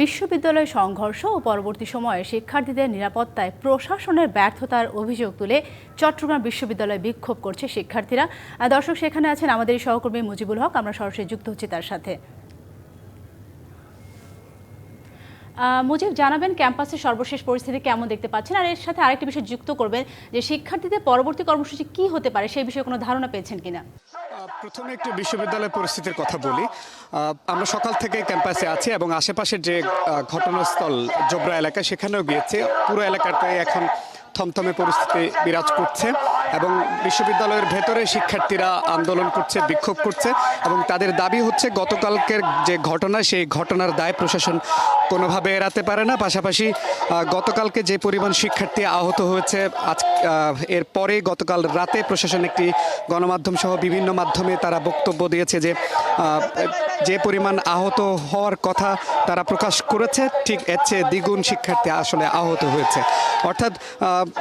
বিশ্ববিদ্যালয় সংঘর্ষ ও পরবর্তী সময়ে শিক্ষার্থীদের নিরাপত্তায় প্রশাসনের ব্যর্থতার অভিযোগ তুলে চট্টগ্রাম বিশ্ববিদ্যালয়ে বিক্ষোভ করছে শিক্ষার্থীরা। দর্শক, সেখানে আছেন আমাদের সহকর্মী মুজিবুল হক। আমরা সরাসরি যুক্ত হচ্ছি তার সাথে। মুজিব, জানাবেন ক্যাম্পাসের সর্বশেষ পরিস্থিতি কেমন দেখতে পাচ্ছেন? আর এর সাথে আরেকটি বিষয় যুক্ত করবেন যে, শিক্ষার্থীদের পরবর্তী কর্মসূচি কি হতে পারে? সেই বিষয়ে কোনো ধারণা পেয়েছেন কিনা? প্রথমে একটু বিশ্ববিদ্যালয়ের পরিস্থিতির কথা বলি। আমরা সকাল থেকে ক্যাম্পাসে আছি এবং আশেপাশের যে ঘটনাস্থল জোবরা এলাকা, সেখানেও গিয়েছে। পুরো এলাকাটাই এখন থমথমে পরিস্থিতি বিরাজ করছে। এবং বিশ্ববিদ্যালয়ের ভেতরে শিক্ষার্থীরা আন্দোলন করছে বিক্ষোভ করছে এবং তাদের দাবি হচ্ছে গতকালকের যে ঘটনা সেই ঘটনার দায় প্রশাসন কোনোভাবে এড়াতে পারে না। পাশাপাশি গতকালকে যে পরিমাণ শিক্ষার্থী আহত হয়েছে আজ আহ, এরপরে গতকাল রাতে প্রশাসন একটি গণমাধ্যম সহ বিভিন্ন মাধ্যমে তারা বক্তব্য দিয়েছে যে যে পরিমাণ আহত হওয়ার কথা তারা প্রকাশ করেছে, ঠিক এর চেয়ে দ্বিগুণ শিক্ষার্থী আসলে আহত হয়েছে। অর্থাৎ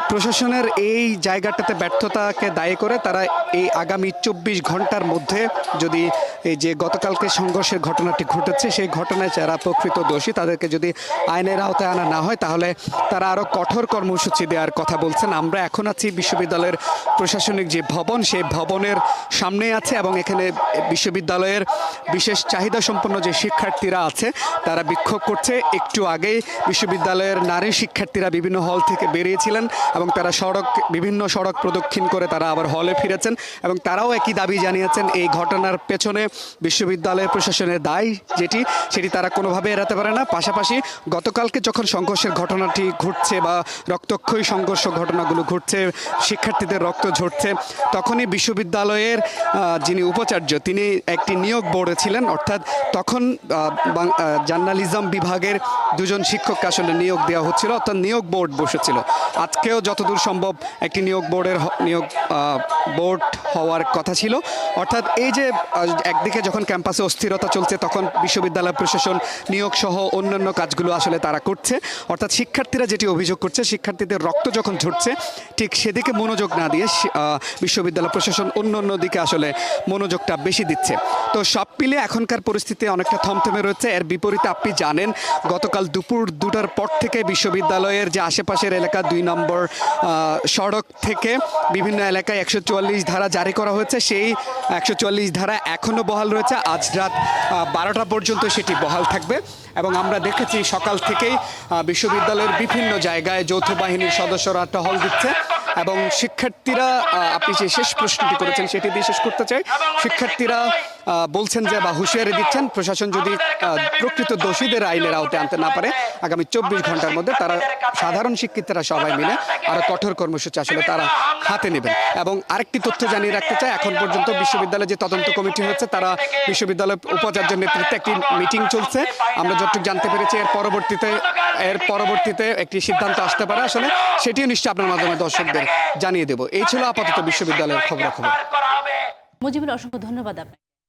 প্রশাসনের এই জায়গাটাতে ব্যর্থতাকে দায়ী করে তারা এই আগামী চব্বিশ ঘণ্টার মধ্যে যদি এই যে গতকালকে সংঘর্ষের ঘটনাটি ঘটেছে, সেই ঘটনায় যারা প্রকৃত দোষী, তাদেরকে যদি আইনের আওতায় আনা না হয়, তাহলে তারা আরও কঠোর কর্মসূচি দেওয়ার কথা বলছেন। আমরা এখন আছি বিশ্ববিদ্যালয়ের প্রশাসনিক যে ভবন, সেই ভবনের সামনে আছে এবং এখানে বিশ্ববিদ্যালয়ের বিশেষ চাহিদা সম্পন্ন যে শিক্ষার্থীরা আছে, তারা বিক্ষোভ করছে। একটু আগেই বিশ্ববিদ্যালয়ের নারী শিক্ষার্থীরা বিভিন্ন হল থেকে বেরিয়েছিলেন এবং তারা সড়ক, বিভিন্ন সড়ক প্রদক্ষিণ করে তারা আবার হলে ফিরেছেন এবং তারাও একই দাবি জানিয়েছেন, এই ঘটনার পেছনে বিশ্ববিদ্যালয় প্রশাসনের দায় যেটি, সেটি তারা কোনোভাবে এড়াতে পারে না। পাশাপাশি গতকালকে যখন সংঘর্ষের ঘটনাটি ঘটছে বা রক্তক্ষয়ী সংঘর্ষ ঘটনাগুলো ঘটছে, শিক্ষার্থীদের রক্ত ঝরছে, তখনই বিশ্ববিদ্যালয়ের যিনি উপাচার্য, তিনি একটি নিয়োগ বোর্ডে ছিলেন। অর্থাৎ তখন জার্নালিজম বিভাগের দুজন শিক্ষককে আসলে নিয়োগ দেওয়া হচ্ছিল, অর্থাৎ নিয়োগ বোর্ড বসেছিল। আজকেও যতদূর সম্ভব একটি নিয়োগ বোর্ডের নিয়োগ বোর্ড হওয়ার কথা ছিল। অর্থাৎ এই যে একদিকে যখন ক্যাম্পাসে অস্থিরতা চলছে, তখন বিশ্ববিদ্যালয় প্রশাসন নিয়োগ সহ অন্যান্য কাজগুলো আসলে তারা করছে। অর্থাৎ শিক্ষার্থীরা যেটি অভিযোগ করছে, শিক্ষার্থীদের রক্ত যখন ঝরছে, ঠিক সেদিকে মনোযোগ না দিয়ে বিশ্ববিদ্যালয় প্রশাসন অন্য অন্য দিকে আসলে মনোযোগটা বেশি দিচ্ছে। তো সব মিলে এখনকার পরিস্থিতি অনেকটা থমথমে রয়েছে। এর বিপরীতে আপনি জানেন, গতকাল দুপুর দুটার পর থেকে বিশ্ববিদ্যালয়ের যে আশেপাশের এলাকা দুই নম্বর সড়ক থেকে বিভিন্ন এলাকায় একশো চুয়াল্লিশ ধারা জারি করা হয়েছে। সেই একশো চুয়াল্লিশ ধারা এখনও বহাল রয়েছে। আজ রাত বারোটা পর্যন্ত সেটি বহাল থাকবে এবং আমরা দেখেছি সকাল থেকেই বিশ্ববিদ্যালয়ের বিভিন্ন জায়গায় যৌথ বাহিনীর সদস্যরা টহল দিচ্ছে এবং শিক্ষার্থীরা আপনি যে শেষ প্রশ্নটি করেছেন সেটি দিয়ে শেষ করতে চাই। শিক্ষার্থীরা বলছেন যে বা হুঁশিয়ারি দিচ্ছেন প্রশাসন যদি প্রকৃত দোষীদের আইনের আওতায় আনতে না পারে আগামী চব্বিশ ঘণ্টার মধ্যে তারা সাধারণ শিক্ষিতরা সবাই মিলে আরও কঠোর কর্মসূচি আসলে তারা হাতে নেবেন। এবং আরেকটি তথ্য জানিয়ে রাখতে চাই এখন পর্যন্ত বিশ্ববিদ্যালয়ে যে তদন্ত কমিটি হয়েছে তারা বিশ্ববিদ্যালয় উপাচার্যের নেতৃত্বে একটি মিটিং চলছে। আমরা যতটুকু জানতে পেরেছি এর পরবর্তীতে এর পরবর্তীতে একটি সিদ্ধান্ত আসতে পারে। আসলে সেটিও নিশ্চয়ই আপনার মাধ্যমে দর্শকদের জানিয়ে দেব। এই ছিল আপাতত বিশ্ববিদ্যালয়ের খবরাখবর। মুজিবুল অসংখ্য ধন্যবাদ আপনাকে।